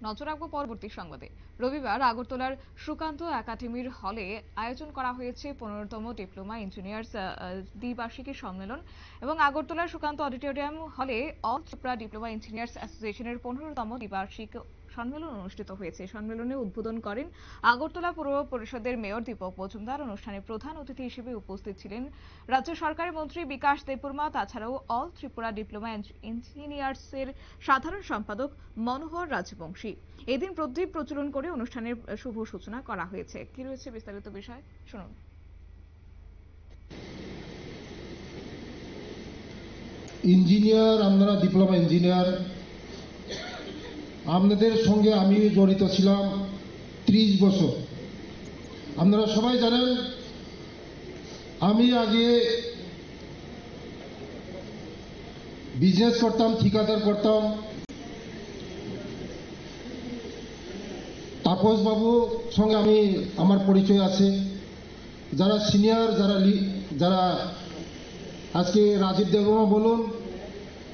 নজর রাখব পরবর্তী সংবাদে। রবিবার আগরতলার সুকান্ত একাডেমির হলে আয়োজন করা হয়েছে পনেরোতম ডিপ্লোমা ইঞ্জিনিয়ার্স দ্বিবার্ষিকী সম্মেলন এবং আগরতলার সুকান্ত অডিটোরিয়াম হলে অল ত্রিপুরা ডিপ্লোমা ইঞ্জিনিয়ার্স অ্যাসোসিয়েশনের পনেরোতম দ্বিবার্ষিক সম্মেলন অনুষ্ঠিত হয়েছে। সম্মেলনে উদ্বোধন করেন আগরতলা পৌর পরিষদের মেয়র দীপক মজুমদার। অনুষ্ঠানে প্রধান অতিথি হিসেবে উপস্থিত ছিলেন রাজ্য সরকারের মন্ত্রী বিকাশ দেববর্মা। তাছাড়াও অল ত্রিপুরা ডিপ্লোমা ইঞ্জিনিয়ার্সের সাধারণ সম্পাদক মনোহর রাজবংশী। এদিন প্রদীপ প্রচলন করে অনুষ্ঠানের শুভ সূচনা করা হয়েছে। কি রয়েছে বিস্তারিত বিষয়? শুনুন। ইঞ্জিনিয়ার আপনারা ডিপ্লোমা ইঞ্জিনিয়ার আপনাদের সঙ্গে আমি জড়িত ছিলাম ত্রিশ বছর। আপনারা সবাই জানেন, আমি আগে বিজনেস করতাম, ঠিকাদার করতাম। তাপস বাবু সঙ্গে আমি, আমার পরিচয় আছে। যারা সিনিয়র যারা যারা আজকে রাজীব দেববর্মা বলুন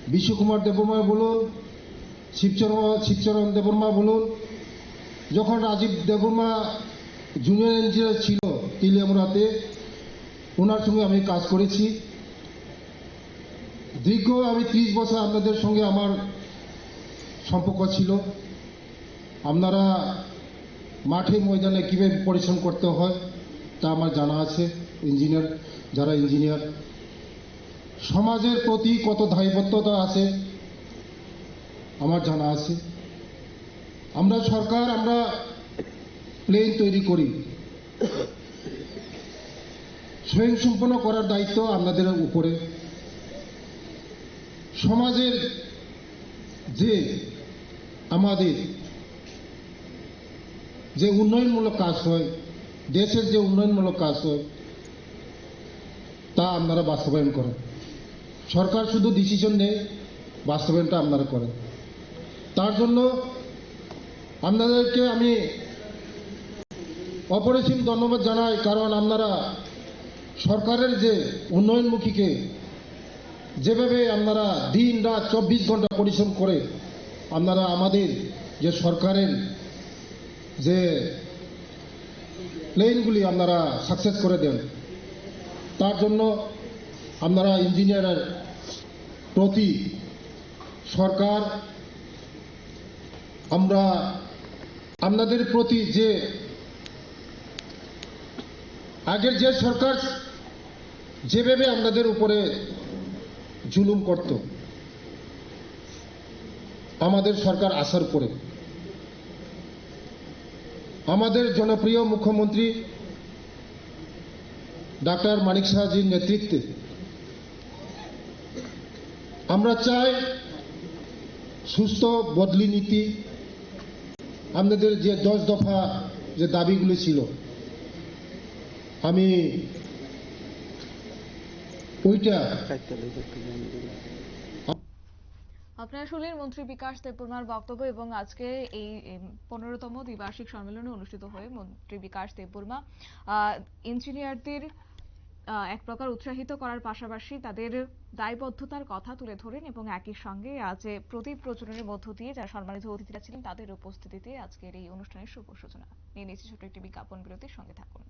বিশ্বকুমার দেববর্মা বলুন শিবচরণ শিবচরণ দেববর্মা বলুন, যখন রাজীব দেববর্মা জুনিয়র ইঞ্জিনিয়ার ছিল তিলিয়ামুড়াতে, ওনার সঙ্গে আমি কাজ করেছি। দীর্ঘ আমি ত্রিশ বছর আপনাদের সঙ্গে আমার সম্পর্ক ছিল। আপনারা মাঠে ময়দানে কীভাবে পরিশ্রম করতে হয় তা আমার জানা আছে ইঞ্জিনিয়ার যারা ইঞ্জিনিয়ার সমাজের প্রতি কত দায়বদ্ধতা আছে আমার জানা আছে। আমরা সরকার, আমরা প্লেন তৈরি করি। স্বয়ংসম্পন্ন করার দায়িত্ব আপনাদের উপরে। সমাজের যে আমাদের যে উন্নয়নমূলক কাজ হয়, দেশের যে উন্নয়নমূলক কাজ হয়, তা আপনারা বাস্তবায়ন করেন। সরকার শুধু ডিসিশন নেয়, বাস্তবায়নটা আপনারা করেন। তার জন্য আপনাদেরকে আমি অপরিসীম ধন্যবাদ জানাই, কারণ আপনারা সরকারের যে উন্নয়নমুখীকে যেভাবে আপনারা দিন রাত চব্বিশ ঘণ্টা পরিশ্রম করে আপনারা আমাদের যে সরকারের যে প্লেনগুলি আপনারা সাকসেস করে দেন, তার জন্য আপনারা ইঞ্জিনিয়ারের প্রতি সরকার আমরা আপনাদের প্রতি যে আগের যে সরকার যেভাবে আপনাদের উপরে জুলুম করত, আমাদের সরকার আসার পরে আমাদের জনপ্রিয় মুখ্যমন্ত্রী ডাক্তার মানিক শাহজির নেতৃত্বে আমরা চাই সুস্থ বদলি নীতি আপনাদের যে দশ দফা যে দাবিগুলি ছিল, আমি ওইটা আপনারা শুনলেন মন্ত্রী বিকাশ দেববর্মার বক্তব্য এবং আজকে এই পনেরোতম দ্বিবার্ষিক সম্মেলনে অনুষ্ঠিত হয়ে মন্ত্রী বিকাশ দেববর্মা। ইঞ্জিনিয়ারদের এক প্রকার উৎসাহিত করার পাশাপাশি তাদের দায়বদ্ধতার কথা তুলে ধরেন এবং একই সঙ্গে আজ প্রদীপ প্রচলনের মধ্য দিয়ে যারা সম্মানিত অতিথিরা ছিলেন, তাদের উপস্থিতিতে আজকের এই অনুষ্ঠানের শুভ সূচনা। নিয়ে নিচ্ছি ছোট একটি বিজ্ঞাপন বিরতির সঙ্গে থাকুন।